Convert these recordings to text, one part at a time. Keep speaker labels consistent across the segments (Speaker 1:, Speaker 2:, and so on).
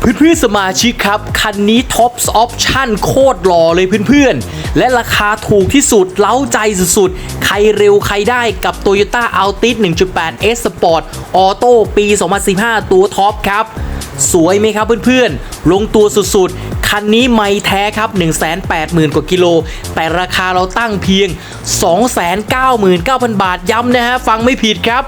Speaker 1: เพื่อนๆสมาชิกครับ คันนี้ท็อปส์ออปชั่นโคตรหล่อเลยเพื่อนๆ และราคาถูกที่สุด เล้าใจสุดๆ ใครเร็วใครได้กับ Toyota Altis 1.8 S Sport Auto ปี 2015 ตัวท็อปครับ สวยไหมครับเพื่อนๆ ลงตัวสุดๆ คันนี้ไม่แท้ครับ 180,000 กว่ากิโล แต่ราคาเราตั้งเพียง 299,000 บาทย้ำนะฮะ ฟังไม่ผิดครับ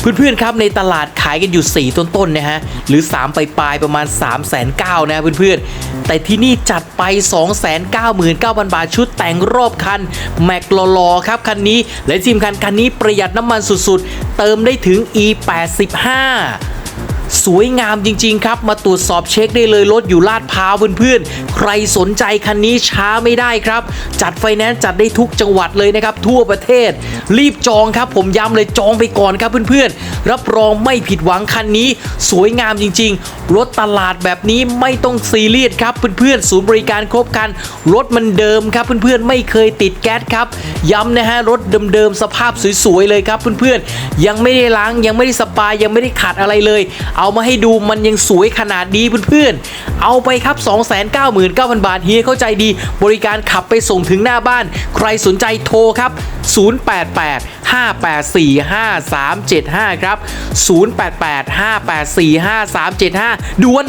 Speaker 1: เพื่อนๆครับในตลาดขายกันอยู่ 4 ต้นๆนะฮะหรือ 3 ไปปลายประมาณ 3 9 0 0 0นะเพื่อนๆ แต่ที่นี่จัดไป 299,000 บาทชุดแต่งรอบคัน แม็กลอๆครับคันนี้และจิมคันคันนี้ประหยัดน้ำมันสุดๆ เติมได้ถึง E85 สวยงามจริง ๆ ครับ มาตรวจสอบเช็คได้เลยรถอยู่ลาดพร้าวเพื่อนๆ ใครสนใจคันนี้ช้าไม่ได้ครับ จัดไฟแนนซ์จัดได้ทุกจังหวัดเลยนะครับ ทั่วประเทศ รีบจองครับ ผมย้ำเลยจองไปก่อนครับเพื่อนๆ รับรองไม่ผิดหวังคันนี้ สวยงามจริง ๆ รถตลาดแบบนี้ไม่ต้องซีเรียสครับเพื่อนๆศูนย์บริการครบคัน รถมันเดิมครับเพื่อนๆไม่เคยติดแก๊สครับย้ำนะฮะรถเดิมๆสภาพสวยๆเลยครับเพื่อนๆยังไม่ได้ล้างยังไม่ได้สปายังไม่ได้ขัดอะไรเลยเอามาให้ดูมันยังสวยขนาดนี้เพื่อนๆ เอาไปครับ 299,000 บาท เฮียเข้าใจดี บริการขับไปส่งถึงหน้าบ้าน ใครสนใจโทรครับ 088 584 5375 ครับ 088 584 5375 ด่วน